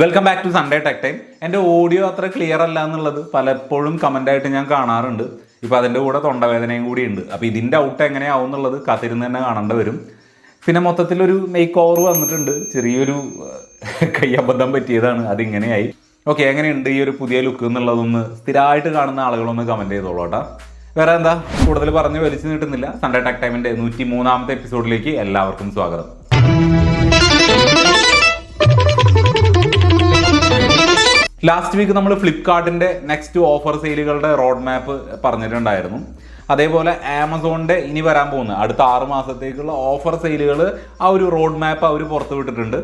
Welcome back to Sunday tech time എന്റെ audio അത്ര clear അല്ല എന്നുള്ളത് പലപ്പോഴും കമന്റ് ആയിട്ട് ഞാൻ കാണാറുണ്ട്. ഇപ്പോൾ അതിന്റെ കൂടെ തൊണ്ടവേദനയും കൂടി ഉണ്ട്. അപ്പോൾ ഇതിന്റെ ഔട്ട് എങ്ങനെയാവും എന്നുള്ളത് കാത്തിരുന്ന് തന്നെ കാണേണ്ടി വരും. പിന്നെ മൊത്തത്തിലൊരു മേക്ക് ഓവർ വന്നിട്ടുണ്ട്. ചെറിയൊരു കയ്യബദ്ധം പറ്റിയതാണ്. അതിങ്ങനെയായി. ഓക്കെ എങ്ങനെയുണ്ട് ഈ ഒരു പുതിയ ലുക്ക് എന്നുള്ളതൊന്ന് സ്ഥിരമായിട്ട് കാണുന്ന ആളുകളൊന്ന് കമന്റ് ചെയ്തോളൂ കേട്ടോ. വേറെ എന്താ? കൂടുതൽ പറഞ്ഞ് വലിച്ചു നീട്ടുന്നില്ല. സൺഡേ ടെക് ടൈമിന്റെ നൂറ്റി മൂന്നാമത്തെ എപ്പിസോഡിലേക്ക് എല്ലാവർക്കും സ്വാഗതം. ലാസ്റ്റ് വീക്ക് നമ്മൾ ഫ്ലിപ്കാർട്ടിന്റെ നെക്സ്റ്റ് ഓഫർ സെയിലുകളുടെ റോഡ് മാപ്പ് പറഞ്ഞിട്ടുണ്ടായിരുന്നു. അതേപോലെ ആമസോണിന്റെ ഇനി വരാൻ പോകുന്ന. അടുത്ത ആറ് മാസത്തേക്കുള്ള ഓഫർ സെയിലുകൾ ആ ഒരു റോഡ് മാപ്പ് അവർ പുറത്തുവിട്ടിട്ടുണ്ട്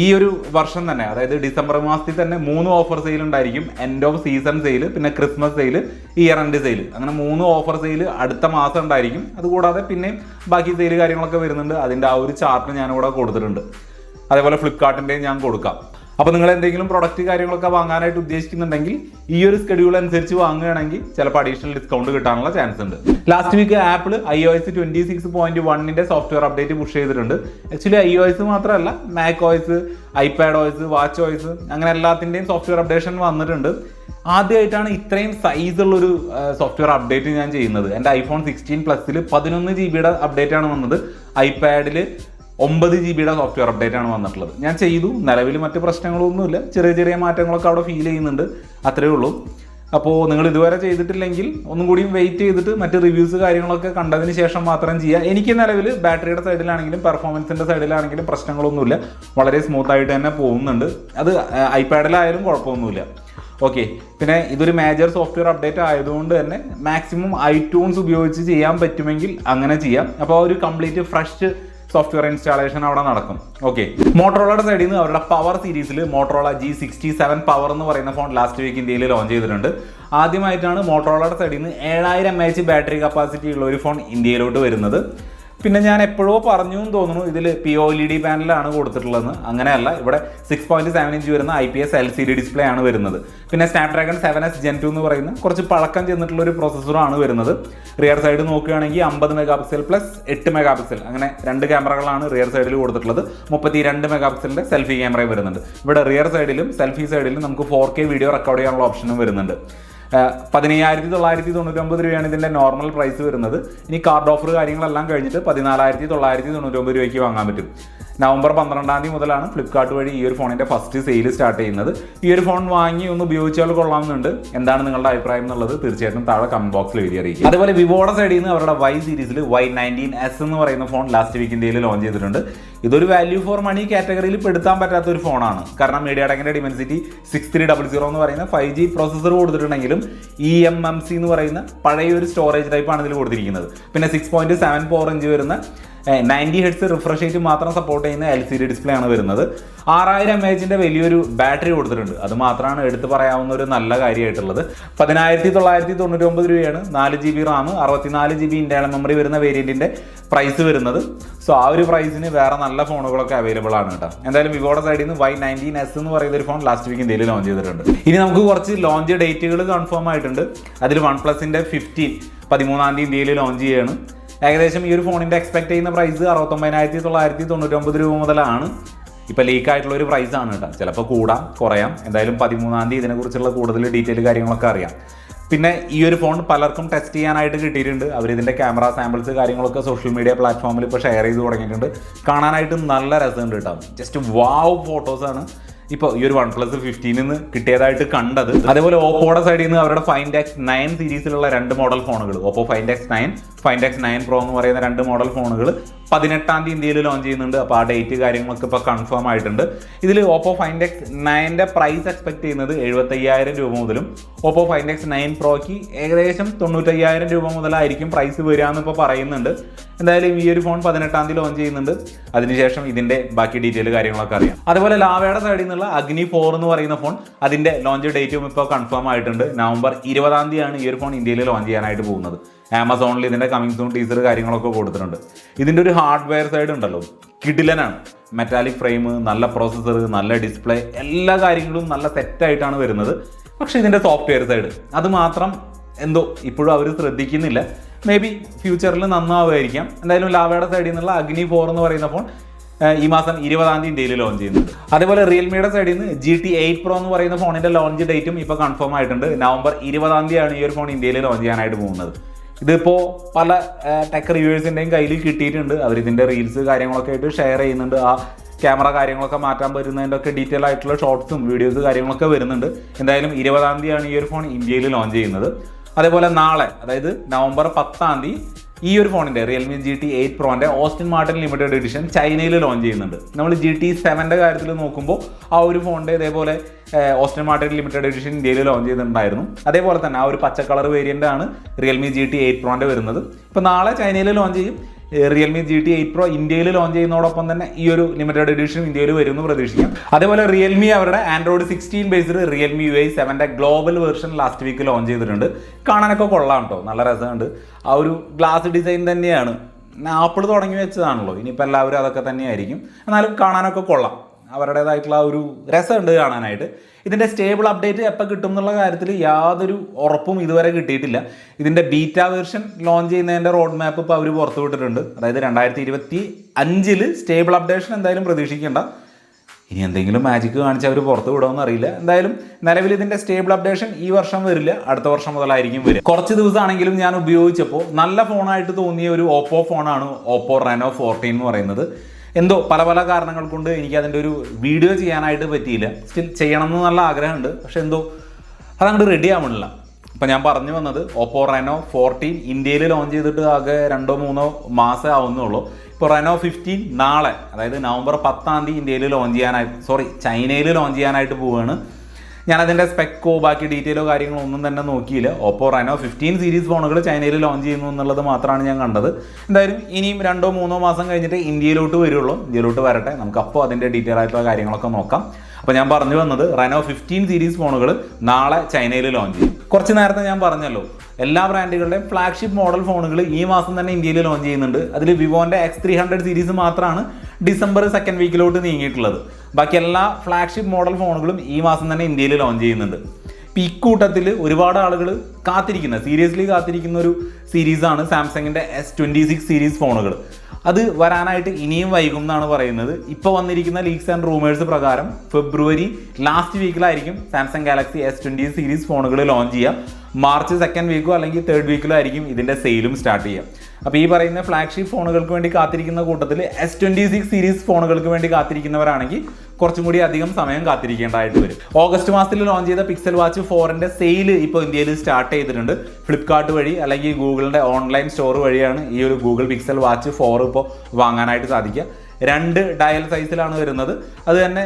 ഈ ഒരു വർഷം തന്നെ അതായത് ഡിസംബർ മാസത്തിൽ തന്നെ മൂന്ന് ഓഫർ സെയിൽ ഉണ്ടായിരിക്കും. എൻഡ് ഓഫ് സീസൺ സെയിൽ പിന്നെ Christmas sale year end sale അങ്ങനെ മൂന്ന് ഓഫർ സെയിൽ അടുത്ത മാസം ഉണ്ടായിരിക്കും. അതുകൂടാതെ പിന്നെയും ബാക്കി സെയിൽ കാര്യങ്ങളൊക്കെ വരുന്നുണ്ട്. അതിന്റെ ആ ഒരു ചാർട്ട് ഞാനിവിടെ കൊടുത്തിട്ടുണ്ട്. അതേപോലെ ഫ്ലിപ്കാർട്ടിന്റെയും ഞാൻ കൊടുക്കാം. അപ്പോൾ നിങ്ങൾ എന്തെങ്കിലും പ്രൊഡക്റ്റ് കാര്യങ്ങളൊക്കെ വാങ്ങാനായിട്ട് ഉദ്ദേശിക്കുന്നുണ്ടെങ്കിൽ ഈ ഒരു സ്കെഡ്യൂൾ അനുസരിച്ച് വാങ്ങുകയാണെങ്കിൽ ചിലപ്പോൾ അഡീഷണൽ ഡിസ്കൗണ്ട് കിട്ടാനുള്ള ചാൻസ് ഉണ്ട്. Last week Apple I O S twenty six point വണ്ണിന്റെ സോഫ്റ്റ്വെയർ അപ്ഡേറ്റ് പുഷ് ചെയ്തിട്ടുണ്ട് ആക്ച്വലി ഐ ഒ എസ് മാത്രമല്ല Mac OS iPad OS watch OS അങ്ങനെ എല്ലാത്തിന്റെയും സോഫ്റ്റ്വെയർ അപ്ഡേഷൻ വന്നിട്ടുണ്ട്. ആദ്യമായിട്ടാണ് ഇത്രയും സൈസ് ഉള്ള ഒരു സോഫ്റ്റ്വെയർ അപ്ഡേറ്റ് ഞാൻ ചെയ്യുന്നത്. എന്റെ ഐഫോൺ സിക്സ്റ്റീൻ പ്ലസ്സിൽ പതിനൊന്ന് ജി ബിയുടെ അപ്ഡേറ്റ് ആണ് വന്നത്. ഐപാഡിൽ ഒമ്പത് ജി ബിയുടെ സോഫ്റ്റ്വെയർ അപ്ഡേറ്റ് ആണ് വന്നിട്ടുള്ളത്. ഞാൻ ചെയ്തു. നിലവിൽ മറ്റ് പ്രശ്നങ്ങളൊന്നുമില്ല. ചെറിയ ചെറിയ മാറ്റങ്ങളൊക്കെ അവിടെ ഫീൽ ചെയ്യുന്നുണ്ട്. അത്രയേ ഉള്ളൂ. അപ്പോൾ നിങ്ങൾ ഇതുവരെ ചെയ്തിട്ടില്ലെങ്കിൽ ഒന്നും കൂടി വെയിറ്റ് ചെയ്തിട്ട് മറ്റ് റിവ്യൂസ് കാര്യങ്ങളൊക്കെ കണ്ടതിന് ശേഷം മാത്രം ചെയ്യുക എനിക്ക് നിലവിൽ ബാറ്ററിയുടെ സൈഡിലാണെങ്കിലും പെർഫോമൻസിന്റെ സൈഡിലാണെങ്കിലും പ്രശ്നങ്ങളൊന്നുമില്ല. വളരെ സ്മൂത്തായിട്ട് തന്നെ പോകുന്നുണ്ട്. അത് ഐപാഡിലായാലും കുഴപ്പമൊന്നുമില്ല. ഓക്കെ പിന്നെ ഇതൊരു മേജർ സോഫ്റ്റ്വെയർ അപ്ഡേറ്റ് ആയതുകൊണ്ട് തന്നെ മാക്സിമം ഐട്യൂൺസ് ഉപയോഗിച്ച് ചെയ്യാൻ പറ്റുമെങ്കിൽ അങ്ങനെ ചെയ്യാം. അപ്പോൾ ഒരു കംപ്ലീറ്റ് ഫ്രഷ് സോഫ്റ്റ്വെയർ ഇൻസ്റ്റാളേഷൻ അവിടെ നടക്കും. ഓക്കെ മോട്ടറോളയുടെ സൈഡിൽ നിന്ന് അവരുടെ പവർ സീരീസിൽ Motorola G sixty seven power എന്ന് പറയുന്ന ഫോൺ ലാസ്റ്റ് വീക്ക് ഇന്ത്യയിൽ ലോഞ്ച് ചെയ്തിട്ടുണ്ട്. ആദ്യമായിട്ടാണ് മോട്ടറോളയുടെ സൈഡിൽ നിന്ന് ഏഴായിരം എം എച്ച് ബാറ്ററി കപ്പാസിറ്റി ഉള്ള ഒരു ഫോൺ ഇന്ത്യയിലോട്ട് വരുന്നത്. പിന്നെ ഞാൻ എപ്പോഴോ പറഞ്ഞു എന്ന് തോന്നുന്നു ഇതിൽ P O L E D പാനലാണ് കൊടുത്തിട്ടുള്ളത് അങ്ങനെയല്ല ഇവിടെ സിക്സ് പോയിന്റ് സെവൻ ഇഞ്ച് വരുന്ന I P S L C D display ആണ് വരുന്നത്. പിന്നെ Snapdragon seven S gen two എന്ന് പറയുന്ന കുറച്ച് പഴക്കം ചെന്നിട്ടുള്ള ഒരു പ്രോസസ്സറാണ് വരുന്നത്. റിയർ സൈഡ് നോക്കുകയാണെങ്കിൽ അമ്പത് മെഗാ പിക്സൽ പ്ലസ് എട്ട് മെഗാ പിക്സൽ അങ്ങനെ രണ്ട് ക്യാമറകളാണ് റിയർ സൈഡിൽ കൊടുത്തിട്ടുള്ളത്. മുപ്പത്തി രണ്ട് മെഗാ പിക്സലിന്റെ സെൽഫി ക്യാമറയും വരുന്നുണ്ട്. ഇവിടെ റിയർ സൈഡിലും സെൽഫി സൈഡിലും നമുക്ക് ഫോർ കെ വീഡിയോ റെക്കോർഡ് ചെയ്യാനുള്ള ഓപ്ഷനും വരുന്നുണ്ട്. പതിനയ്യായിരത്തി തൊള്ളായിരത്തി തൊണ്ണൂറ്റൊമ്പത് രൂപയാണ് ഇതിന്റെ നോർമൽ പ്രൈസ് വരുന്നത്. ഇനി കാർഡ് ഓഫർ കാര്യങ്ങളെല്ലാം കഴിഞ്ഞിട്ട് പതിനാലായിരത്തി തൊള്ളായിരത്തി തൊണ്ണൂറ്റൊമ്പത് രൂപയ്ക്ക് വാങ്ങാൻ പറ്റും. നവംബർ പന്ത്രണ്ടാം തീയതി മുതലാണ് ഫ്ലിപ്കാർട്ട് വഴി ഈ ഒരു ഫോണിന്റെ ഫസ്റ്റ് സെയിൽ സ്റ്റാർട്ട് ചെയ്യുന്നത്. ഈ ഒരു ഫോൺ വാങ്ങി ഒന്ന് ഉപയോഗിച്ചാൽ കൊള്ളാമെന്നുണ്ട്. എന്താണ് നിങ്ങളുടെ അഭിപ്രായം എന്നുള്ളത് തീർച്ചയായിട്ടും താഴെ കമന്റ് ബോക്സിൽ എഴുതി അറിയിക്കും അതുപോലെ വിവോയുടെ സൈഡിൽ നിന്ന് അവരുടെ വൈ സീരീസിൽ വൈ നയന്റീൻ എസ് എന്ന് പറയുന്ന ഫോൺ ലാസ്റ്റ് വീക്ക് ഇന്ത്യയിൽ ലോഞ്ച് ചെയ്തിട്ടുണ്ട്. ഇതൊരു വാല്യൂ ഫോർ മണി കാറ്റഗറിയിൽ പെടുത്താൻ പറ്റാത്ത ഒരു ഫോണാണ്. കാരണം മീഡിയ ടെക്കിന്റെ Dimensity six three double zero എന്ന് പറയുന്ന ഫൈവ് ജി പ്രോസസ്സർ കൊടുത്തിട്ടുണ്ടെങ്കിലും ഇ എം എം സി എന്ന് പറയുന്ന പഴയ ഒരു സ്റ്റോറേജ് ടൈപ്പാണ് ഇതിൽ കൊടുത്തിരിക്കുന്നത്. പിന്നെ six point seven four inch വരുന്ന നയന്റി ഹെഡ്സ് റിഫ്രഷ് റേറ്റ് മാത്രം സപ്പോർട്ട് ചെയ്യുന്ന എൽ സി ഡി ഡിസ്പ്ലേ ആണ് വരുന്നത്. ആറായിരം എം എച്ചിന്റെ വലിയൊരു ബാറ്ററി കൊടുത്തിട്ടുണ്ട്. അത് മാത്രമാണ് എടുത്തു പറയാവുന്ന ഒരു നല്ല കാര്യമായിട്ടുള്ളത്. പതിനായിരത്തി തൊള്ളായിരത്തി തൊണ്ണൂറ്റി ഒമ്പത് രൂപയാണ്. നാല് ജി ബി റാം അറുപത്തിനാല് ജി ബി ഇന്റേണൽ മെമ്മറി വരുന്ന വേരിയന്റിന്റെ പ്രൈസ് വരുന്നത്. സോ ആ ഒരു പ്രൈസിന് വേറെ നല്ല ഫോണുകളൊക്കെ അവൈലബിൾ ആണ് കേട്ടോ. എന്തായാലും വിവോയുടെ സൈഡിൽ നിന്ന് വൈ നയന്റീൻ എസ് എന്ന് പറയുന്ന ഒരു ഫോൺ ലാസ്റ്റ് വീക്ക് ഇന്ത്യയിൽ ലോഞ്ച് ചെയ്തിട്ടുണ്ട്. ഇനി നമുക്ക് കുറച്ച് ലോഞ്ച് ഡേറ്റുകൾ കൺഫേം ആയിട്ടുണ്ട്. അതിൽ വൺ പ്ലസിന്റെ ഫിഫ്റ്റീൻ പതിമൂന്നാം തീയതി ഇന്ത്യയിൽ ലോഞ്ച് ചെയ്യാണ്. ഏകദേശം ഈ ഒരു ഫോണിന്റെ എക്സ്പെക്ട് ചെയ്യുന്ന പ്രൈസ് അറുപത്തൊമ്പതിനായിരത്തി തൊള്ളായിരത്തി തൊണ്ണൂറ്റൊമ്പത് രൂപ മുതലാണ്. ഇപ്പോൾ ലീക്ക് ആയിട്ടുള്ള ഒരു പ്രൈസ് ആണ് കേട്ടോ. ചിലപ്പോൾ കൂടാം കുറയാം. എന്തായാലും പതിമൂന്നാം തീയതി ഇതിനെക്കുറിച്ചുള്ള കൂടുതൽ ഡീറ്റെയിൽ കാര്യങ്ങളൊക്കെ അറിയാം. പിന്നെ ഈ ഒരു ഫോൺ പലർക്കും ടെസ്റ്റ് ചെയ്യാനായിട്ട് കിട്ടിയിട്ടുണ്ട്. അവർ ഇതിന്റെ ക്യാമറ സാമ്പിൾസ് കാര്യങ്ങളൊക്കെ സോഷ്യൽ മീഡിയ പ്ലാറ്റ്ഫോമിൽ ഇപ്പോൾ ഷെയർ ചെയ്ത് തുടങ്ങിയിട്ടുണ്ട്. കാണാനായിട്ട് നല്ല രസമുണ്ട് കേട്ടോ. ജസ്റ്റ് വാവ് ഫോട്ടോസാണ് ഇപ്പോൾ ഈ ഒരു വൺ പ്ലസ് ഫിഫ്റ്റീനിൽ നിന്ന് കിട്ടിയതായിട്ട് കണ്ടത്. അതേപോലെ ഓപ്പോയുടെ സൈഡിൽ നിന്ന് അവരുടെ ഫൈൻഡ് എക്സ് നയൻ സീരീസിലുള്ള രണ്ട് മോഡൽ ഫോണുകൾ Oppo Find X nine Find X nine pro എന്ന് പറയുന്ന രണ്ട് മോഡൽ ഫോണുകൾ പതിനെട്ടാം തീയതി ഇന്ത്യയിൽ ലോഞ്ച് ചെയ്യുന്നുണ്ട്. അപ്പോൾ ആ ഡേറ്റ് കാര്യങ്ങളൊക്കെ ഇപ്പോൾ കൺഫേം ആയിട്ടുണ്ട്. ഇതിൽ ഓപ്പോ ഫൈൻഡ് എക്സ് നയന്റെ പ്രൈസ് എക്സ്പെക്ട് ചെയ്യുന്നത് എഴുപത്തയ്യായിരം രൂപ മുതലും ഓപ്പോ ഫൈൻഡ് എക്സ് നയൻ പ്രോയ്ക്ക് ഏകദേശം തൊണ്ണൂറ്റയ്യായിരം രൂപ മുതലായിരിക്കും പ്രൈസ് വരിക എന്ന് ഇപ്പോൾ പറയുന്നുണ്ട്. എന്തായാലും ഈ ഒരു ഫോൺ പതിനെട്ടാം തീയതി ലോഞ്ച് ചെയ്യുന്നുണ്ട്. അതിനുശേഷം ഇതിന്റെ ബാക്കി ഡീറ്റെയിൽ കാര്യങ്ങളൊക്കെ അറിയാം. അതുപോലെ ലാവയുടെ സൈഡിൽ നിന്നുള്ള അഗ്നി ഫോർ എന്ന് പറയുന്ന ഫോൺ അതിന്റെ ലോഞ്ച് ഡേറ്റും ഇപ്പോൾ കൺഫേം ആയിട്ടുണ്ട്. നവംബർ ഇരുപതാം തീയതിയാണ് ഈ ഒരു ഫോൺ ഇന്ത്യയിൽ ലോഞ്ച് ചെയ്യാനായിട്ട് പോകുന്നത്. ആമസോണിൽ ഇതിന്റെ കമ്മിങ് സൂൺ ടീസർ കാര്യങ്ങളൊക്കെ കൊടുത്തിട്ടുണ്ട്. ഇതിന്റെ ഒരു ഹാർഡ്വെയർ സൈഡ് ഉണ്ടല്ലോ കിഡിലനാണ് മെറ്റാലിക് ഫ്രെയിം നല്ല പ്രോസസ്സർ നല്ല ഡിസ്പ്ലേ എല്ലാ കാര്യങ്ങളും നല്ല സെറ്റായിട്ടാണ് വരുന്നത്. പക്ഷേ ഇതിന്റെ സോഫ്റ്റ്വെയർ സൈഡ് അത് മാത്രം എന്തോ ഇപ്പോഴും അവർ ശ്രദ്ധിക്കുന്നില്ല. മേ ബി ഫ്യൂച്ചറിൽ നന്നാവുമായിരിക്കാം. എന്തായാലും ലാവയുടെ സൈഡിൽ നിന്നുള്ള അഗ്നി ഫോർ എന്ന് പറയുന്ന ഫോൺ ഈ മാസം ഇരുപതാം തീയതി ഇന്ത്യയിൽ ലോഞ്ച് ചെയ്യുന്നുണ്ട്. അതേപോലെ റിയൽമിയുടെ സൈഡിൽ നിന്ന് ജി ടി എയ്റ്റ് പ്രോ എന്ന് പറയുന്ന ഫോണിന്റെ ലോഞ്ച് ഡേറ്റും ഇപ്പോൾ കൺഫേം ആയിട്ടുണ്ട്. നവംബർ ഇരുപതാം തീയതിയാണ് ഈ ഒരു ഫോൺ ഇന്ത്യയിൽ ലോഞ്ച് ചെയ്യാനായിട്ട് പോകുന്നത്. ഇതിപ്പോൾ പല ടെക് റിവ്യൂവേഴ്സിന്റെയും കയ്യിൽ കിട്ടിയിട്ടുണ്ട്. അവർ ഇതിന്റെ റീൽസ് കാര്യങ്ങളൊക്കെ ആയിട്ട് ഷെയർ ചെയ്യുന്നുണ്ട്. ആ ക്യാമറ കാര്യങ്ങളൊക്കെ മാറ്റാൻ പറ്റുന്നതിന്റെ ഒക്കെ ഡീറ്റെയിൽ ആയിട്ടുള്ള ഷോർട്സും വീഡിയോസ് കാര്യങ്ങളൊക്കെ വരുന്നുണ്ട്. എന്തായാലും ഇരുപതാം തീയതിയാണ് ഈ ഒരു ഫോൺ ഇന്ത്യയിൽ ലോഞ്ച് ചെയ്യുന്നത്. അതേപോലെ നാളെ അതായത് നവംബർ പത്താം തീയതി ഈ ഒരു ഫോണിന്റെ റിയൽമി ജി ടി എയ്റ്റ് പ്രോന്റെ ഓസ്റ്റിൻ മാർട്ടിൻ ലിമിറ്റഡ് എഡിഷൻ ചൈനയിൽ ലോഞ്ച് ചെയ്യുന്നുണ്ട്. നമ്മൾ ജി ടി സെവന്റെ കാര്യത്തിൽ നോക്കുമ്പോൾ ആ ഒരു ഫോണിന്റെ ഇതേപോലെ ഓസ്റ്റിൻ മാർട്ടിൻ ലിമിറ്റഡ് എഡിഷൻ ഇന്ത്യയിൽ ലോഞ്ച് ചെയ്തിട്ടുണ്ടായിരുന്നു. അതേപോലെ തന്നെ ആ ഒരു പച്ച കളർ വേരിയന്റ് ആണ് റിയൽമി ജി ടി എയ്റ്റ് പ്രോന്റെ വരുന്നത്. ഇപ്പോൾ നാളെ ചൈനയിൽ ലോഞ്ച് ചെയ്യും. Realme G T eight pro ഇന്ത്യയിൽ ലോഞ്ച് ചെയ്യുന്നതോടൊപ്പം തന്നെ ഈ ഒരു ലിമിറ്റഡ് എഡിഷൻ ഇന്ത്യയിൽ വരും എന്ന് പ്രതീക്ഷിക്കാം. അതേപോലെ റിയൽമി അവരുടെ Android sixteen based Realme U I സെവന്റെ global version last week launch ചെയ്തിട്ടുണ്ട്. കാണാനൊക്കെ കൊള്ളാം കേട്ടോ നല്ല രസമുണ്ട്. ആ ഒരു ഗ്ലാസ് ഡിസൈൻ തന്നെയാണ്. ആപ്പിൾ തുടങ്ങി വെച്ചതാണല്ലോ. ഇനിയിപ്പോൾ എല്ലാവരും അതൊക്കെ തന്നെയായിരിക്കും. എന്നാലും കാണാനൊക്കെ കൊള്ളാം. അവരുടേതായിട്ടുള്ള ഒരു രസമുണ്ട് കാണാനായിട്ട്. ഇതിന്റെ സ്റ്റേബിൾ അപ്ഡേറ്റ് എപ്പോൾ കിട്ടും എന്നുള്ള കാര്യത്തിൽ യാതൊരു ഉറപ്പും ഇതുവരെ കിട്ടിയിട്ടില്ല. ഇതിന്റെ ബീറ്റ വേർഷൻ ലോഞ്ച് ചെയ്യുന്നതിന്റെ റോഡ് മാപ്പ് ഇപ്പോൾ അവർ പുറത്തുവിട്ടിട്ടുണ്ട് അതായത് രണ്ടായിരത്തി ഇരുപത്തി അഞ്ചിൽ സ്റ്റേബിൾ അപ്ഡേഷൻ എന്തായാലും പ്രതീക്ഷിക്കേണ്ട. ഇനി എന്തെങ്കിലും മാജിക്ക് കാണിച്ച് അവർ പുറത്ത് വിടുമെന്ന് അറിയില്ല. എന്തായാലും നിലവിൽ ഇതിന്റെ സ്റ്റേബിൾ അപ്ഡേഷൻ ഈ വർഷം വരില്ല. അടുത്ത വർഷം മുതലായിരിക്കും വരും കുറച്ച് ദിവസമാണെങ്കിലും ഞാൻ ഉപയോഗിച്ചപ്പോൾ നല്ല ഫോണായിട്ട് തോന്നിയ ഒരു ഓപ്പോ ഫോണാണ് ഓപ്പോ റെനോ ഫോർട്ടീൻ എന്ന് പറയുന്നത്. എന്തോ പല പല കാരണങ്ങൾ കൊണ്ട് എനിക്ക് അതിന്റെ ഒരു വീഡിയോ ചെയ്യാനായിട്ട് പറ്റിയില്ല. സ്റ്റിൽ ചെയ്യണം എന്ന് നല്ല ആഗ്രഹമുണ്ട്. പക്ഷെ എന്തോ അതങ്ങോട്ട് റെഡി ആവണില്ല. ഇപ്പം ഞാൻ പറഞ്ഞു വന്നത് ഓപ്പോ റെനോ ഫോർട്ടീൻ ഇന്ത്യയിൽ ലോഞ്ച് ചെയ്തിട്ട് ആകെ രണ്ടോ മൂന്നോ മാസമേ ആവുന്നുള്ളൂ. ഇപ്പോൾ റെനോ ഫിഫ്റ്റീൻ നാളെ അതായത് നവംബർ പത്താം തീയതി ഇന്ത്യയിൽ ലോഞ്ച് ചെയ്യാനായിട്ട് സോറി ചൈനയിൽ ലോഞ്ച് ചെയ്യാനായിട്ട് പോവുകയാണ് ഞാനതിന്റെ സ്പെക്കോ ബാക്കി ഡീറ്റെയിലോ കാര്യങ്ങളോ ഒന്നും തന്നെ നോക്കിയില്ല. ഓപ്പോ റൈനോ ഫിഫ്റ്റീൻ സീരീസ് ഫോണുകൾ ചൈനയിൽ ലോഞ്ച് ചെയ്യുന്നു എന്നുള്ളത് മാത്രമാണ് ഞാൻ കണ്ടത്. എന്തായാലും ഇനിയും രണ്ടോ മൂന്നോ മാസം കഴിഞ്ഞിട്ട് ഇന്ത്യയിലോട്ട് വരുള്ളൂ. ഇന്ത്യയിലോട്ട് വരട്ടെ. നമുക്ക് അപ്പോൾ അതിന്റെ ഡീറ്റെയിൽ ആയിട്ടുള്ള കാര്യങ്ങളൊക്കെ നോക്കാം. അപ്പോൾ ഞാൻ പറഞ്ഞു വന്നത് റൈനോ ഫിഫ്റ്റീൻ സീരീസ് ഫോണുകൾ നാളെ ചൈനയിൽ ലോഞ്ച് ചെയ്യും. കുറച്ച് നേരത്തെ ഞാൻ പറഞ്ഞല്ലോ എല്ലാ ബ്രാൻഡുകളുടെയും ഫ്ലാഗ്ഷിപ്പ് മോഡൽ ഫോണുകൾ ഈ മാസം തന്നെ ഇന്ത്യയിൽ ലോഞ്ച് ചെയ്യുന്നുണ്ട്. അതിൽ വിവോന്റെ എക്സ് ത്രീ ഹൺഡ്രഡ് സീരീസ് മാത്രമാണ് ഡിസംബർ സെക്കൻഡ് വീക്കിലോട്ട് നീങ്ങിയിട്ടുള്ളത്. ബാക്കി എല്ലാ ഫ്ലാഗ്ഷിപ്പ് മോഡൽ ഫോണുകളും ഈ മാസം തന്നെ ഇന്ത്യയിൽ ലോഞ്ച് ചെയ്യുന്നുണ്ട്. ഇപ്പം ഇക്കൂട്ടത്തിൽ ഒരുപാട് ആളുകൾ കാത്തിരിക്കുന്ന സീരിയസ്ലി കാത്തിരിക്കുന്ന ഒരു സീരീസാണ് സാംസങ്ങിന്റെ എസ് ട്വന്റി സിക്സ് സീരീസ് ഫോണുകൾ അത് വരാനായിട്ട് ഇനിയും വൈകും എന്നാണ് പറയുന്നത്. ഇപ്പോൾ വന്നിരിക്കുന്ന ലീക്സ് ആൻഡ് റൂമേഴ്സ് പ്രകാരം February last വീക്കിലായിരിക്കും Samsung Galaxy S twenty series ഫോണുകൾ ലോഞ്ച് ചെയ്യുക. മാർച്ച് സെക്കൻഡ് വീക്കോ അല്ലെങ്കിൽ തേർഡ് വീക്കിലോ ആയിരിക്കും ഇതിന്റെ സെയിലും സ്റ്റാർട്ട് ചെയ്യുക. അപ്പോൾ ഈ പറയുന്ന ഫ്ലാഗ്ഷിപ്പ് ഫോണുകൾക്ക് വേണ്ടി കാത്തിരിക്കുന്ന കൂട്ടത്തിൽ എസ് ട്വന്റി സിക്സ് സീരീസ് ഫോണുകൾക്ക് വേണ്ടി കാത്തിരിക്കുന്നവരാണെങ്കിൽ കുറച്ചും കൂടി അധികം സമയം കാത്തിരിക്കേണ്ടതായിട്ട് വരും. ഓഗസ്റ്റ് മാസത്തിൽ ലോഞ്ച് ചെയ്ത പിക്സൽ വാച്ച് ഫോറിന്റെ സെയിൽ ഇപ്പോൾ ഇന്ത്യയിൽ സ്റ്റാർട്ട് ചെയ്തിട്ടുണ്ട്. ഫ്ലിപ്കാർട്ട് വഴി അല്ലെങ്കിൽ ഗൂഗിളിന്റെ ഓൺലൈൻ സ്റ്റോർ വഴിയാണ് ഈ ഒരു ഗൂഗിൾ പിക്സൽ വാച്ച് ഫോർ ഇപ്പോൾ വാങ്ങാനായിട്ട് സാധിക്കുക. രണ്ട് ഡയൽ സൈസിലാണ് വരുന്നത്. അത് തന്നെ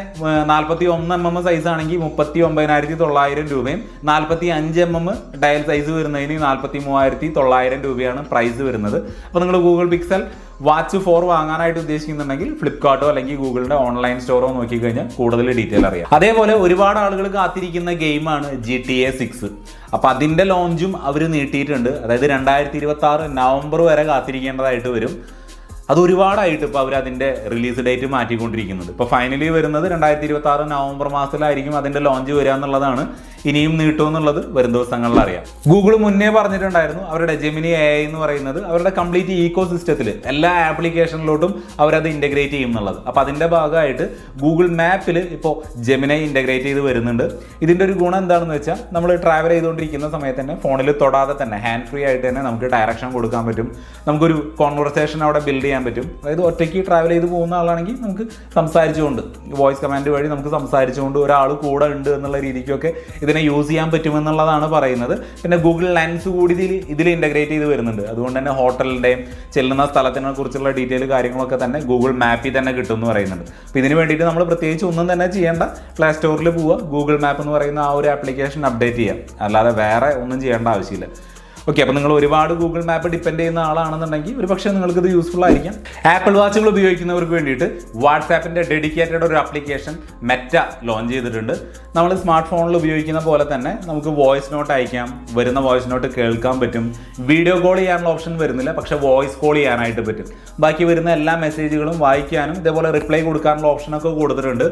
നാൽപ്പത്തി ഒന്ന് എം എം സൈസ് ആണെങ്കിൽ മുപ്പത്തി ഒമ്പതിനായിരത്തി തൊള്ളായിരം രൂപയും നാൽപ്പത്തി അഞ്ച് എം എം ഡയൽ സൈസ് വരുന്നതിന് നാൽപ്പത്തി മൂവായിരത്തി തൊള്ളായിരം രൂപയാണ് പ്രൈസ് വരുന്നത്. അപ്പോൾ നിങ്ങൾ ഗൂഗിൾ പിക്സൽ വാച്ച് ഫോർ വാങ്ങാനായിട്ട് ഉദ്ദേശിക്കുന്നുണ്ടെങ്കിൽ ഫ്ലിപ്കാർട്ടോ അല്ലെങ്കിൽ ഗൂഗിളിന്റെ ഓൺലൈൻ സ്റ്റോറോ നോക്കി കഴിഞ്ഞാൽ കൂടുതൽ ഡീറ്റെയിൽ അറിയാം. അതേപോലെ ഒരുപാട് ആളുകൾ കാത്തിരിക്കുന്ന ഗെയിമാണ് ജി ടി എ സിക്സ് അപ്പോൾ അതിന്റെ ലോഞ്ചും അവർ നീട്ടിയിട്ടുണ്ട്. അതായത് രണ്ടായിരത്തി ഇരുപത്തി ആറ് നവംബർ വരെ കാത്തിരിക്കേണ്ടതായിട്ട് വരും. അത് ഒരുപാടായിട്ട് ഇപ്പോൾ അവരതിന്റെ റിലീസ് ഡേറ്റ് മാറ്റിക്കൊണ്ടിരിക്കുന്നത് ഇപ്പോൾ ഫൈനലി വരുന്നത് രണ്ടായിരത്തി ഇരുപത്തി ആറ് നവംബർ മാസത്തിലായിരിക്കും അതിന്റെ ലോഞ്ച് വരിക എന്നുള്ളതാണ് ഇനിയും നീട്ടുമെന്നുള്ളത് വരും ദിവസങ്ങളിൽ അറിയാം. ഗൂഗിൾ മുന്നേ പറഞ്ഞിട്ടുണ്ടായിരുന്നു അവരുടെ ജെമിനി എ ഐ എന്ന് പറയുന്നത് അവരുടെ കംപ്ലീറ്റ് ഈക്കോ സിസ്റ്റത്തിൽ എല്ലാ ആപ്ലിക്കേഷനിലോട്ടും അവരത് ഇന്റഗ്രേറ്റ് ചെയ്യും എന്നുള്ളത്. അപ്പോൾ അതിന്റെ ഭാഗമായിട്ട് ഗൂഗിൾ മാപ്പിൽ ഇപ്പോൾ ജെമിനെ ഇന്റഗ്രേറ്റ് ചെയ്ത് വരുന്നുണ്ട്. ഇതിന്റെ ഒരു ഗുണം എന്താണെന്ന് വെച്ചാൽ നമ്മൾ ട്രാവൽ ചെയ്തുകൊണ്ടിരിക്കുന്ന സമയത്ത് തന്നെ ഫോണിൽ തൊടാതെ തന്നെ ഹാൻഡ് ഫ്രീ ആയിട്ട് തന്നെ നമുക്ക് ഡയറക്ഷൻ കൊടുക്കാൻ പറ്റും. നമുക്കൊരു കോൺവെർസേഷൻ അവിടെ ബിൽഡ് പറ്റും. അതായത് ഒറ്റയ്ക്ക് ട്രാവൽ ചെയ്ത് പോകുന്ന ആളാണെങ്കിൽ നമുക്ക് സംസാരിച്ചുകൊണ്ട് വോയിസ് കമാൻഡ് വഴി നമുക്ക് സംസാരിച്ചുകൊണ്ട് ഒരാൾ കൂടെ ഉണ്ട് എന്നുള്ള രീതിക്കൊക്കെ ഇതിനെ യൂസ് ചെയ്യാൻ പറ്റുമെന്നുള്ളതാണ് പറയുന്നത്. പിന്നെ ഗൂഗിൾ ലെൻസ് കൂടി ഇതിൽ ഇതിൽ ഇന്റഗ്രേറ്റ് ചെയ്ത് വരുന്നുണ്ട്. അതുകൊണ്ട് തന്നെ ഹോട്ടലിന്റെയും ചെല്ലുന്ന സ്ഥലത്തിനെ കുറിച്ചുള്ള ഡീറ്റെയിൽ കാര്യങ്ങളൊക്കെ തന്നെ ഗൂഗിൾ മാപ്പിൽ തന്നെ കിട്ടും എന്ന് പറയുന്നുണ്ട്. അപ്പോൾ ഇതിന് വേണ്ടിയിട്ട് നമ്മൾ പ്രത്യേകിച്ച് ഒന്നും തന്നെ ചെയ്യേണ്ട പ്ലേ സ്റ്റോറിൽ പോവുക ഗൂഗിൾ മാപ്പ് എന്ന് പറയുന്ന ആ ഒരു ആപ്ലിക്കേഷൻ അപ്ഡേറ്റ് ചെയ്യാം. അല്ലാതെ വേറെ ഒന്നും ചെയ്യേണ്ട ആവശ്യമില്ല. ഓക്കെ അപ്പോൾ നിങ്ങൾ ഒരുപാട് ഗൂഗിൾ മാപ്പ് ഡിപ്പെൻഡ് ചെയ്യുന്ന ആളാണെന്നുണ്ടെങ്കിൽ ഒരു പക്ഷേ ഇത് യൂസ്ഫുൾ ആയിരിക്കാം ആപ്പിൾ വാച്ചുകൾ ഉപയോഗിക്കുന്നവർക്ക് വേണ്ടിയിട്ട് വാട്സാപ്പിന്റെ ഡെഡിക്കേറ്റഡ് ഒരു ആപ്ലിക്കേഷൻ മെറ്റ ലോഞ്ച് ചെയ്തിട്ടുണ്ട്. നമ്മൾ സ്മാർട്ട് ഫോണിൽ ഉപയോഗിക്കുന്ന പോലെ തന്നെ നമുക്ക് വോയിസ് നോട്ട് അയക്കാം വരുന്ന വോയിസ് നോട്ട് കേൾക്കാൻ പറ്റും. വീഡിയോ കോൾ ചെയ്യാനുള്ള ഓപ്ഷൻ വരുന്നില്ല പക്ഷേ വോയിസ് കോൾ ചെയ്യാനായിട്ട് പറ്റും. ബാക്കി വരുന്ന എല്ലാ മെസ്സേജുകളും വായിക്കാനും ഇതേപോലെ റിപ്ലൈ കൊടുക്കാനുള്ള ഓപ്ഷനൊക്കെ കൊടുത്തിട്ടുണ്ട്.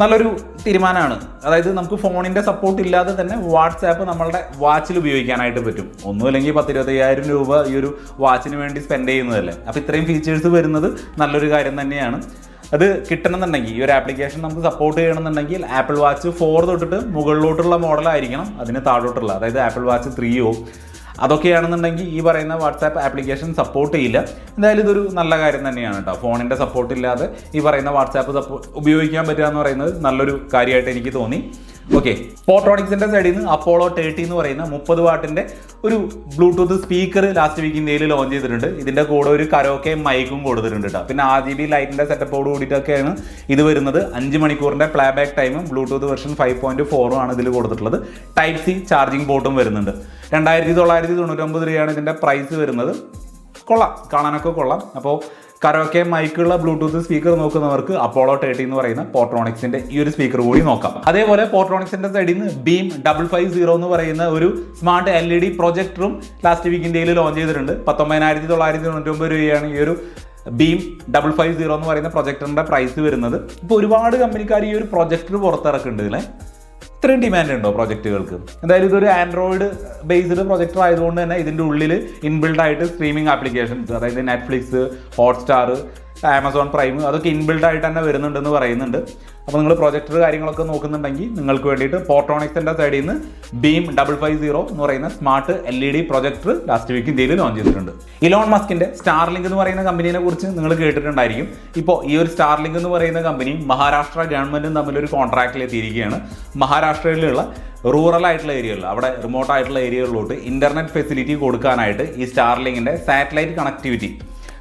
നല്ലൊരു തീരുമാനമാണ്. അതായത് നമുക്ക് ഫോണിന്റെ സപ്പോർട്ട് ഇല്ലാതെ തന്നെ വാട്സാപ്പ് നമ്മളുടെ വാച്ചിൽ ഉപയോഗിക്കാനായിട്ട് പറ്റും. ഒന്നുമില്ലെങ്കിൽ പത്തിരുപത്തയ്യായിരം രൂപ ഈ ഒരു വാച്ചിന് വേണ്ടി സ്പെൻഡ് ചെയ്യുന്നതല്ലേ. അപ്പോൾ ഇത്രയും ഫീച്ചേഴ്സ് വരുന്നത് നല്ലൊരു കാര്യം തന്നെയാണ്. അത് കിട്ടണമെന്നുണ്ടെങ്കിൽ ഈ ഒരു ആപ്ലിക്കേഷൻ നമുക്ക് സപ്പോർട്ട് ചെയ്യണമെന്നുണ്ടെങ്കിൽ ആപ്പിൾ വാച്ച് ഫോർ തൊട്ടിട്ട് മുകളിലോട്ടുള്ള മോഡലായിരിക്കണം അതിന് താഴോട്ടുള്ള. അതായത് ആപ്പിൾ വാച്ച് ത്രീയോ അതൊക്കെയാണെന്നുണ്ടെങ്കിൽ ഈ പറയുന്ന വാട്സാപ്പ് ആപ്ലിക്കേഷൻ സപ്പോർട്ട് ചെയ്യില്ല. എന്തായാലും ഇതൊരു നല്ല കാര്യം തന്നെയാണ് കേട്ടോ ഫോണിന്റെ സപ്പോർട്ട് ഇല്ലാതെ ഈ പറയുന്ന വാട്സാപ്പ് സപ്പോർട്ട് ഉപയോഗിക്കാൻ പറ്റുക എന്ന് പറയുന്നത് നല്ലൊരു കാര്യമായിട്ട് എനിക്ക് തോന്നി. ഓക്കെ പോട്രോണിക്സിന്റെ സൈഡിൽ നിന്ന് അപ്പോളോ തേർട്ടി എന്ന് പറയുന്ന മുപ്പത് വാട്ടിന്റെ ഒരു ബ്ലൂടൂത്ത് സ്പീക്കർ ലാസ്റ്റ് വീക്ക് ഇന്ത്യയിൽ ലോഞ്ച് ചെയ്തിട്ടുണ്ട്. ഇതിന്റെ കൂടെ ഒരു കരോക്കെ മൈക്കും കൊടുത്തിട്ടുണ്ട് കേട്ടോ പിന്നെ ആർ ജി ബി ലൈറ്റിന്റെ സെറ്റപ്പോട് കൂടിയിട്ടൊക്കെയാണ് ഇത് വരുന്നത്. അഞ്ച് മണിക്കൂറിന്റെ പ്ലേ ബാക്ക് ടൈമും ബ്ലൂടൂത്ത് വെർഷൻ ഫൈവ് പോയിന്റ് ഫോറും ആണ് ഇതിൽ കൊടുത്തിട്ടുള്ളത്. ടൈപ്പ് സി ചാർജിങ് പോർട്ടും വരുന്നുണ്ട്. രണ്ടായിരത്തി തൊള്ളായിരത്തി തൊണ്ണൂറ്റൊമ്പത് രൂപയാണ് ഇതിന്റെ പ്രൈസ് വരുന്നത്. കൊള്ളാം. കാണാനൊക്കെ കൊള്ളാം. അപ്പോൾ കരോക്കെ മൈക്കുള്ള ബ്ലൂടൂത്ത് സ്പീക്കർ നോക്കുന്നവർക്ക് അപ്പോളോ തേർട്ടി എന്ന് പറയുന്ന പോട്രോണിക്സിന്റെ ഈ ഒരു സ്പീക്കർ കൂടി നോക്കാം. അതേപോലെ പോട്രോണിക്സിന്റെ സൈഡിൽ നിന്ന് ബീം ഡബിൾ ഫൈവ് സീറോ എന്ന് പറയുന്ന ഒരു സ്മാർട്ട് എൽ ഇ ഡി പ്രൊജക്ടറും ലാസ്റ്റ് വീക്ക് ഇന്ത്യയിൽ ലോഞ്ച് ചെയ്തിട്ടുണ്ട്. പത്തൊമ്പതിനായിരത്തി തൊള്ളായിരത്തി തൊണ്ണൂറ്റൊമ്പത് രൂപയാണ് ഈ ഒരു ബീം ഡബിൾ ഫൈവ് സീറോ എന്ന് പറയുന്ന പ്രൊജക്ടറിന്റെ പ്രൈസ് വരുന്നത്. ഇപ്പോൾ ഒരുപാട് കമ്പനിക്കാർ ഈ ഒരു പ്രൊജക്ടർ പുറത്തിറക്കുന്നുണ്ട് അല്ലേ? ഇത്രയും ഡിമാൻഡ് ഉണ്ടോ പ്രൊജക്റ്റുകൾക്ക് എന്തായാലും ഇതൊരു ആൻഡ്രോയിഡ് ബേസ്ഡ് പ്രൊജക്ടർ ആയതുകൊണ്ട് തന്നെ ഇതിന്റെ ഉള്ളിൽ ഇൻബിൽഡ് ആയിട്ട് സ്ട്രീമിംഗ് ആപ്ലിക്കേഷൻസ് അതായത് നെറ്റ്ഫ്ലിക്സ് ഹോട്ട്സ്റ്റാർ ആമസോൺ പ്രൈം അതൊക്കെ ഇൻബിൽഡ് ആയിട്ട് തന്നെ വരുന്നുണ്ടെന്ന് പറയുന്നുണ്ട്. അപ്പോൾ നിങ്ങൾ പ്രൊജക്ടർ കാര്യങ്ങളൊക്കെ നോക്കുന്നുണ്ടെങ്കിൽ നിങ്ങൾക്ക് വേണ്ടിയിട്ട് പോർട്രോണിക്സിന്റെ സൈഡിൽ നിന്ന് ബീം ഡബിൾ ഫൈവ് സീറോ എന്ന് പറയുന്ന smart L E D projector last week ഇന്ത്യയിൽ ലോഞ്ച് ചെയ്തിട്ടുണ്ട്. ഇലോൺ മസ്കിന്റെ സ്റ്റാർലിങ്ക് എന്ന് പറയുന്ന കമ്പനിയെ കുറിച്ച് നിങ്ങൾ കേട്ടിട്ടുണ്ടായിരിക്കും. ഇപ്പോൾ ഈ ഒരു സ്റ്റാർലിങ്ക് എന്ന് പറയുന്ന കമ്പനി മഹാരാഷ്ട്ര ഗവൺമെന്റും തമ്മിലൊരു കോൺട്രാക്റ്റിൽ എത്തിയിരിക്കുകയാണ്. മഹാരാഷ്ട്രയിലുള്ള റൂറൽ ആയിട്ടുള്ള ഏരിയകളിൽ അവിടെ റിമോട്ട് ആയിട്ടുള്ള ഏരിയകളിലോട്ട് ഇന്റർനെറ്റ് ഫെസിലിറ്റി കൊടുക്കാനായിട്ട് ഈ സ്റ്റാർലിങ്ങിന്റെ സാറ്റലൈറ്റ് കണക്ടിവിറ്റി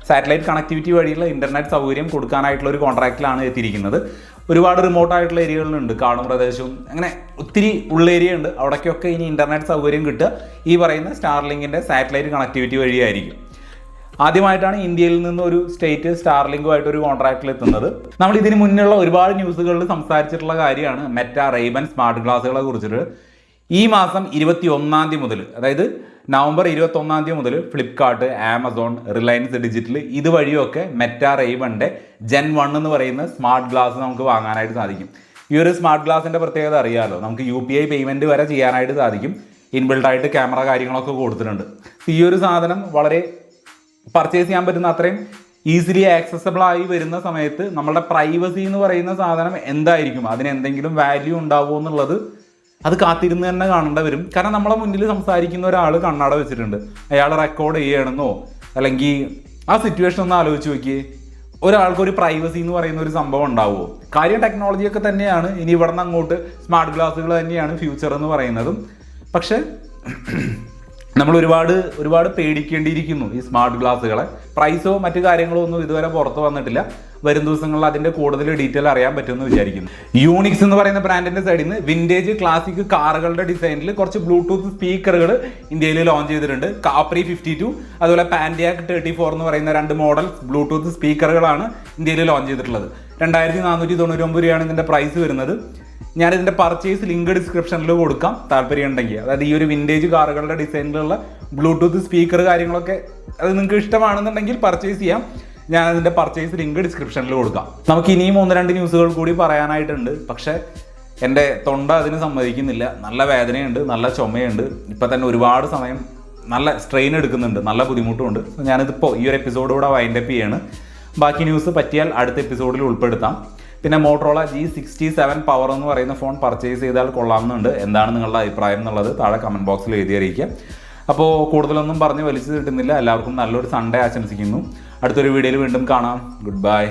സാറ്റലൈറ്റ് കണക്ടിവിറ്റി വഴിയുള്ള ഇന്റർനെറ്റ് സൗകര്യം കൊടുക്കാനായിട്ടുള്ള ഒരു കോൺട്രാക്റ്റിലാണ് എത്തിയിരിക്കുന്നത്. ഒരുപാട് റിമോട്ട് ആയിട്ടുള്ള ഏരിയകളുണ്ട് കാടും പ്രദേശവും. അങ്ങനെ ഒത്തിരി ഉള്ള ഏരിയ ഉണ്ട്. അവിടേക്കൊക്കെ ഇനി ഇന്റർനെറ്റ് സൗകര്യം കിട്ടുക. ഈ പറയുന്ന സ്റ്റാർലിങ്കിന്റെ സാറ്റലൈറ്റ് കണക്ടിവിറ്റി വഴിയായിരിക്കും. ആദ്യമായിട്ടാണ് ഇന്ത്യയിൽ നിന്ന് ഒരു സ്റ്റേറ്റ് സ്റ്റാർലിങ്കുമായിട്ട് ഒരു കോൺട്രാക്റ്റിൽ എത്തുന്നത്. നമ്മൾ ഇതിന് മുന്നുള്ള ഒരുപാട് ന്യൂസുകളിൽ സംസാരിച്ചിട്ടുള്ള കാര്യമാണ് മെറ്റ റൈബൻ സ്മാർട്ട് ഗ്ലാസുകളെ കുറിച്ചിട്ട്. ഈ മാസം ഇരുപത്തി ഒന്നാം തീയതി മുതൽ അതായത് നവംബർ ഇരുപത്തി ഒന്നാം തീയതി മുതൽ ഫ്ലിപ്കാർട്ട് ആമസോൺ റിലയൻസ് ഡിജിറ്റൽ ഇതുവഴിയൊക്കെ മെറ്റ റേവണിന്റെ ജെൻ വൺ എന്ന് പറയുന്ന സ്മാർട്ട് ഗ്ലാസ് നമുക്ക് വാങ്ങാനായിട്ട് സാധിക്കും. ഈ ഒരു സ്മാർട്ട് ഗ്ലാസിന്റെ പ്രത്യേകത അറിയാമല്ലോ നമുക്ക് യു പി ഐ പേയ്മെന്റ് വരെ ചെയ്യാനായിട്ട് സാധിക്കും. ഇൻബിൽഡായിട്ട് ക്യാമറ കാര്യങ്ങളൊക്കെ കൊടുത്തിട്ടുണ്ട്. ഈ ഒരു സാധനം വളരെ പർച്ചേസ് ചെയ്യാൻ പറ്റുന്ന അത്രയും ഈസിലി ആക്സസബിൾ ആയി വരുന്ന സമയത്ത് നമ്മളുടെ പ്രൈവസി എന്ന് പറയുന്ന സാധനം എന്തായിരിക്കും? അതിന് എന്തെങ്കിലും വാല്യൂ ഉണ്ടാവുമോ എന്നുള്ളത് അത് കാത്തിരുന്ന് തന്നെ കാണേണ്ട വരും കാരണം നമ്മളെ മുന്നിൽ സംസാരിക്കുന്ന ഒരാൾ കണ്ണാട വെച്ചിട്ടുണ്ട്. അയാൾ റെക്കോർഡ് ചെയ്യണമെന്നോ അല്ലെങ്കിൽ ആ സിറ്റുവേഷൻ ഒന്ന് ആലോചിച്ച് നോക്കിയേ. ഒരാൾക്ക് ഒരു പ്രൈവസി എന്ന് പറയുന്ന ഒരു സംഭവം ഉണ്ടാവുമോ? കാര്യം ടെക്നോളജിയൊക്കെ തന്നെയാണ്. ഇനി ഇവിടെ നിന്ന് അങ്ങോട്ട് സ്മാർട്ട് ഗ്ലാസ്സുകൾ തന്നെയാണ് ഫ്യൂച്ചർ എന്ന് പറയുന്നതും. പക്ഷേ നമ്മൾ ഒരുപാട് ഒരുപാട് പേടിക്കേണ്ടിയിരിക്കുന്നു ഈ സ്മാർട്ട് ഗ്ലാസ്സുകളെ പ്രൈസോ മറ്റു കാര്യങ്ങളോ ഒന്നും ഇതുവരെ പുറത്ത് വന്നിട്ടില്ല. വരും ദിവസങ്ങളിൽ അതിന്റെ കൂടുതൽ ഡീറ്റെയിൽ അറിയാൻ പറ്റുമെന്ന് വിചാരിക്കുന്നു. യൂണിക്സ് എന്ന് പറയുന്ന ബ്രാൻഡിന്റെ സൈഡിൽ നിന്ന് വിന്റേജ് ക്ലാസിക് കാറുകളുടെ ഡിസൈനിൽ കുറച്ച് ബ്ലൂടൂത്ത് സ്പീക്കറുകൾ ഇന്ത്യയിൽ ലോഞ്ച് ചെയ്തിട്ടുണ്ട്. കാപ്രി ഫിഫ്റ്റി ടു അതുപോലെ പാൻഡിയാക് തേർട്ടി ഫോർ എന്ന് പറയുന്ന രണ്ട് മോഡൽ ബ്ലൂടൂത്ത് സ്പീക്കറുകളാണ് ഇന്ത്യയിൽ ലോഞ്ച് ചെയ്തിട്ടുള്ളത്. രണ്ടായിരത്തി നാനൂറ്റി തൊണ്ണൂറ്റി ഒമ്പത് രൂപയാണ് ഇതിന്റെ പ്രൈസ് വരുന്നത്. ഞാൻ ഇതിന്റെ പർച്ചേസ് ലിങ്ക് ഡിസ്ക്രിപ്ഷനിൽ കൊടുക്കാം. താല്പര്യം ഉണ്ടെങ്കിൽ അതായത് ഈ ഒരു വിന്റേജ് കാറുകളുടെ ഡിസൈനിലുള്ള ബ്ലൂടൂത്ത് സ്പീക്കർ കാര്യങ്ങളൊക്കെ അത് നിങ്ങൾക്ക് ഇഷ്ടമാണെന്നുണ്ടെങ്കിൽ പർച്ചേസ് ചെയ്യാം. ഞാൻ അതിന്റെ പർച്ചേസ് ലിങ്ക് ഡിസ്ക്രിപ്ഷനിൽ കൊടുക്കാം. നമുക്ക് ഇനിയും ഒന്ന് രണ്ട് ന്യൂസുകൾ കൂടി പറയാനായിട്ടുണ്ട്. പക്ഷേ എന്റെ തൊണ്ട അതിന് സമ്മതിക്കുന്നില്ല. നല്ല വേദനയുണ്ട് നല്ല ചുമയുണ്ട്. ഇപ്പം തന്നെ ഒരുപാട് സമയം നല്ല സ്ട്രെയിൻ എടുക്കുന്നുണ്ട് നല്ല ബുദ്ധിമുട്ടുമുണ്ട്. ഞാനിതിപ്പോൾ ഈ ഒരു എപ്പിസോഡ് കൂടെ വൈൻഡപ്പ് ചെയ്യാണ്. ബാക്കി ന്യൂസ് പറ്റിയാൽ അടുത്ത എപ്പിസോഡിൽ ഉൾപ്പെടുത്താം. പിന്നെ Motorola G sixty seven power എന്ന് പറയുന്ന ഫോൺ പർച്ചേസ് ചെയ്താൽ കൊള്ളാമെന്നുണ്ട്. എന്താണ് നിങ്ങളുടെ അഭിപ്രായം എന്നുള്ളത് താഴെ കമന്റ് ബോക്സിൽ എഴുതി അറിയിക്കുക അപ്പോൾ കൂടുതലൊന്നും പറഞ്ഞ് വലിച്ചു കിട്ടുന്നില്ല എല്ലാവർക്കും നല്ലൊരു സൺഡേ ആശംസിക്കുന്നു. അടുത്തൊരു വീഡിയോയിൽ വീണ്ടും കാണാം. Good bye